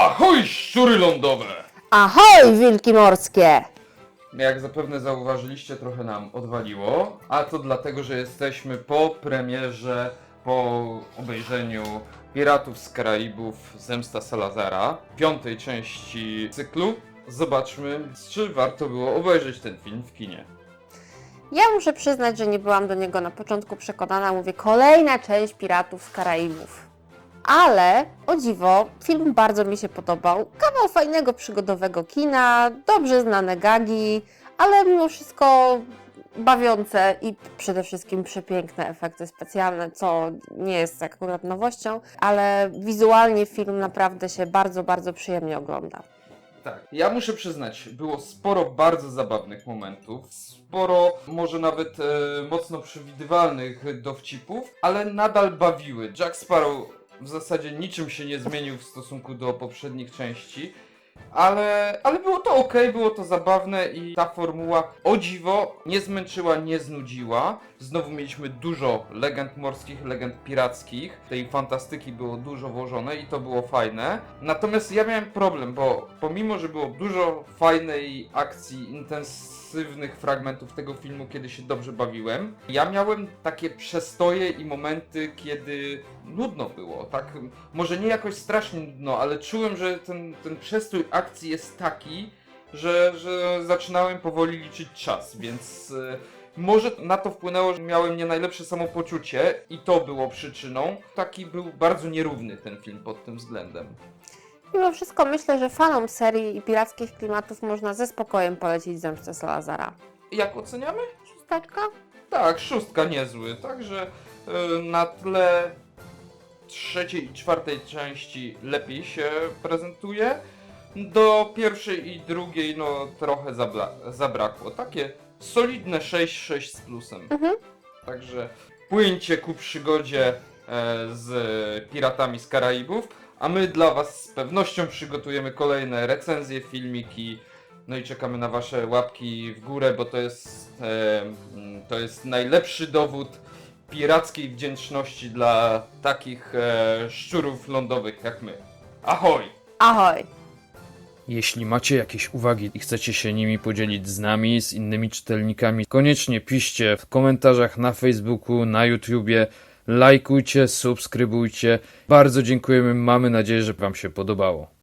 Ahoj, szczury lądowe! Ahoj, wilki morskie! Jak zapewne zauważyliście, trochę nam odwaliło, a to dlatego, że jesteśmy po premierze, po obejrzeniu Piratów z Karaibów Zemsta Salazara, piątej części cyklu. Zobaczmy, czy warto było obejrzeć ten film w kinie. Ja muszę przyznać, że nie byłam do niego na początku przekonana. Mówię, kolejna część Piratów z Karaibów. Ale, o dziwo, film bardzo mi się podobał. Kawał fajnego, przygodowego kina, dobrze znane gagi, ale mimo wszystko bawiące i przede wszystkim przepiękne efekty specjalne, co nie jest akurat nowością, ale wizualnie film naprawdę się bardzo, bardzo przyjemnie ogląda. Tak, ja muszę przyznać, było sporo bardzo zabawnych momentów, sporo może nawet e, mocno przewidywalnych dowcipów, ale nadal bawiły. Jack Sparrow w zasadzie niczym się nie zmienił w stosunku do poprzednich części. Ale, ale było to ok, było to zabawne i ta formuła o dziwo nie zmęczyła, nie znudziła. Znowu mieliśmy dużo legend morskich, legend pirackich. Tej fantastyki było dużo włożone i to było fajne. Natomiast ja miałem problem, bo pomimo, że było dużo fajnej akcji, intensywnych fragmentów tego filmu, kiedy się dobrze bawiłem, ja miałem takie przestoje i momenty, kiedy nudno było, tak? Może nie jakoś strasznie nudno, ale czułem, że ten, ten przestój akcji jest taki, że, że zaczynałem powoli liczyć czas, więc e, może na to wpłynęło, że miałem nie najlepsze samopoczucie i to było przyczyną. Taki był bardzo nierówny ten film pod tym względem. Mimo wszystko myślę, że fanom serii i pirackich klimatów można ze spokojem polecić Zemstę Salazara. Jak oceniamy? Szósteczka? Tak, szóstka niezły, także e, na tle trzeciej i czwartej części lepiej się prezentuje. Do pierwszej i drugiej no trochę zabla- zabrakło. Takie solidne 6-6 z plusem. Mhm. Także płyńcie ku przygodzie e, z piratami z Karaibów, a my dla Was z pewnością przygotujemy kolejne recenzje, filmiki. No i czekamy na Wasze łapki w górę, bo to jest, e, mm, to jest najlepszy dowód pirackiej wdzięczności dla takich e, szczurów lądowych jak my. Ahoj! Ahoj! Jeśli macie jakieś uwagi i chcecie się nimi podzielić z nami, z innymi czytelnikami, koniecznie piszcie w komentarzach na Facebooku, na YouTubie, lajkujcie, subskrybujcie. Bardzo dziękujemy, mamy nadzieję, że Wam się podobało.